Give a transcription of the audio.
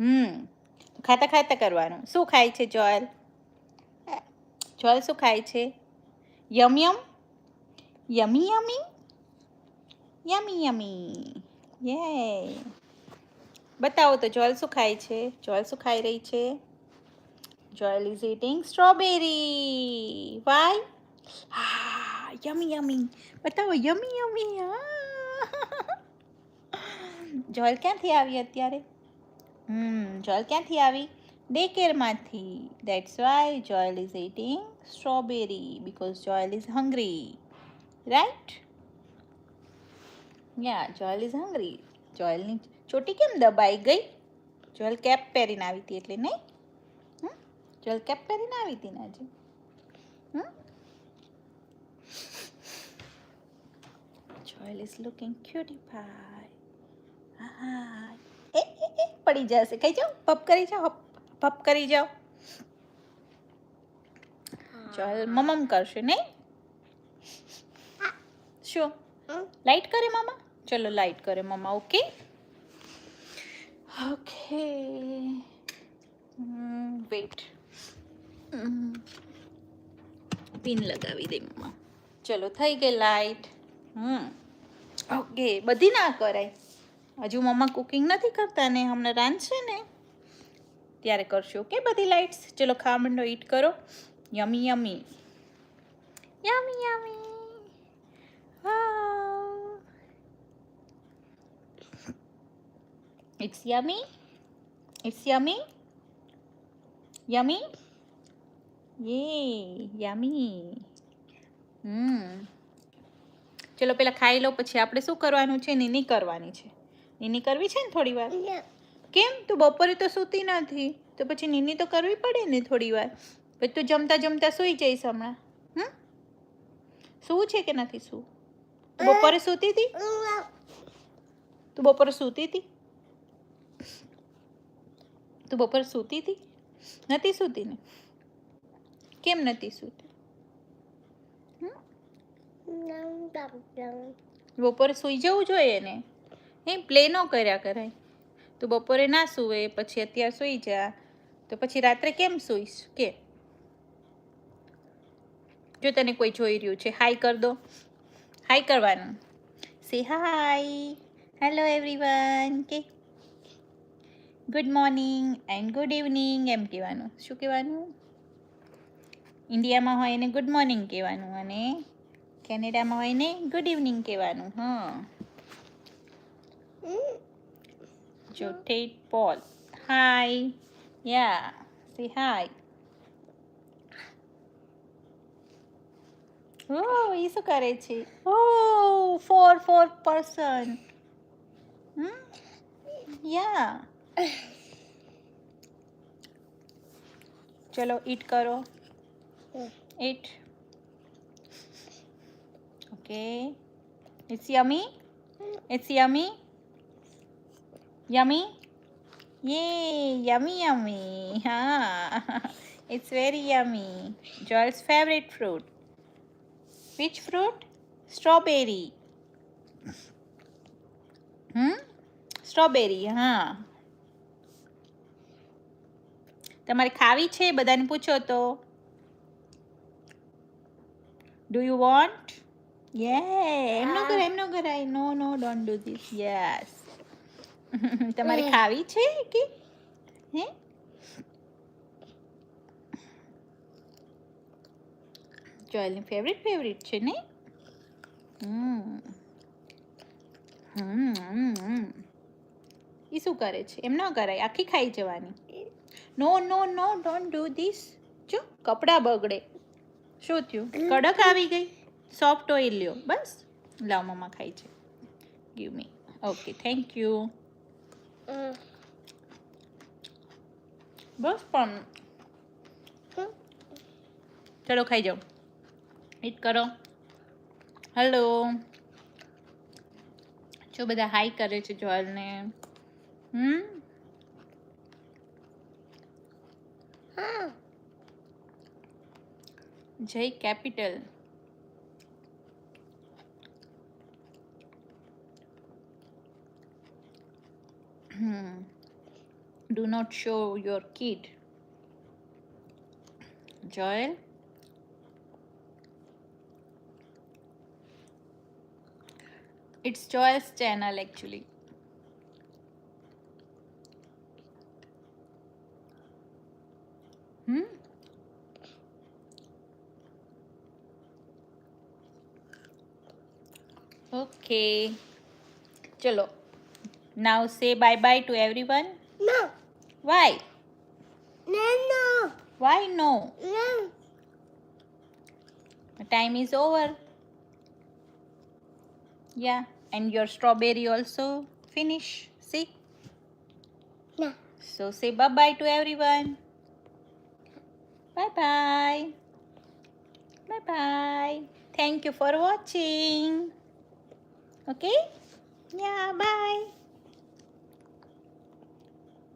હમ. ખાતા ખાતા કરવાનું. શું ખાય છે, જોયલ? જોયલ શું ખાય છે? યમ યમ? યમી યમી? યમી યમી. યે બતાવો તો, જોયલ શું ખાય છે? જોયલ શું ખાઈ રહી છે? Joyal is eating strawberry why હા, યમી યમી. બતાવો, યમી યમી. જોયલ ક્યાંથી આવી અત્યારે? હમ, જોયલ ક્યાંથી આવી? Day કેરમાંથી that's why Joyal is eating strawberry because Joyal is hungry right yeah Joyal is hungry જોયલની ચોટી કેમ દબાઈ ગઈ? જોયલ કેપ પહેરીને આવી હતી એટલે નહીં? જોયલ કેપ પહેરીને આવી હતી ને આજે? Joyal is looking cutie pie હા એ. પડી જશે. ખાઈ જાઓ પપ કરી જાઓ પપ કરી જાઓ. ચાલ મમમ કરશે નહીં? શું? લાઈટ કરે મામા? ચલો લાઈટ કરે મામા ઓકે ઓકે વેટ પિન લગાવી દે મમ્મા ચલો થઈ ગઈ લાઈટ હમ. ઓકે બધી ના કરાય. હજુ મમ્મા કુકિંગ નથી કરતા ને હમણાં રાંધશે ને, ત્યારે કરશો ઓકે બધી લાઇટ્સ ચલો ખા મંડો ઈટ કરો. યમી યમી યમી યમી ઇટ્સ યમી ઇટ્સ યમી યમી યે યમી હમ ચલો, પેલા ખાઈ લો, પછી આપણે શું કરવાનું છે ને નહીં કરવાની છે. નીની કરવી છે ને થોડી વાર? કેમ? તું બપોરે તો સૂતી નથી. તો પછી નીની તો કરવી પડે ને થોડી વાર? પછી તું જમતા જમતા સૂઈ જઈશ હમણાં. હમ? સૂવું છે કે નથી સૂવું? બપોરે સૂતી હતી? તું બપોરે સૂતી હતી? તું બપોરે સૂતી હતી? નથી સૂતી ને? કેમ નથી સૂતી? બપોરે સૂઈ જવું જોઈએ ને? એ પ્લે ન કર્યા કરાય. તું બપોરે ના સૂવે, પછી અત્યારે સૂઈ જા. તો પછી રાત્રે કેમ સૂઈશ? કે? જો તને કોઈ જોઈ રહ્યું છે હાઈ કર દો. હાઈ કરવાનું. સે હાય હેલો એવરીવન કે? Good morning and good evening એમ કહેવાનું. શું કહેવાનું? ઇન્ડિયામાં હોય એને ગુડ મોર્નિંગ કહેવાનું અને કેનેડામાં હોય ને ગુડ ઇવનિંગ કહેવાનું, હા. જો ટેટ પોલ hi ya hi. Hi oh એ શું કરે છે? Oh four four person hmm યા ચલો ઈટ કરો eat okay it's yummy it's yummy yummy yay yummy yummy હા it's very yummy joel's favorite fruit which fruit strawberry hmm strawberry હા તમારે ખાવી છે બધાને પૂછો તો ડુ યુ વોન્ટ યે એમ ન કરાય એમ ન કરાય no no don't do this yes તમારે ખાવી છે કે હે જોયલની ફેવરિટ ફેવરિટ છે ને હમ હમ હમ, હમ. શું કરે છે એમ ન કરાય આખી ખાઈ જવાની no no no don't do this જો કપડાં બગડે શું થયું કડક આવી ગઈ સોફ્ટ ઓઇલ લ્યો બસ લાવ મમ્મા ખાઈ છે give me okay thank you બસ પણ ચલો ખાઈ જાઓ. ઈટ કરો. હલો જો બધા હાઈ કરે છે જોલને હમ? Jay capital. Do not show your kid. Joel. It's Joel's channel actually. Hmm? Okay. Chalo. Now say bye bye to everyone. No, Why? no, no, Why no? no. The time is over. Yeah, and your strawberry also finish. See? No. So say bye bye to everyone. Bye bye. Bye bye. Thank you for watching. Okay? Yeah, bye.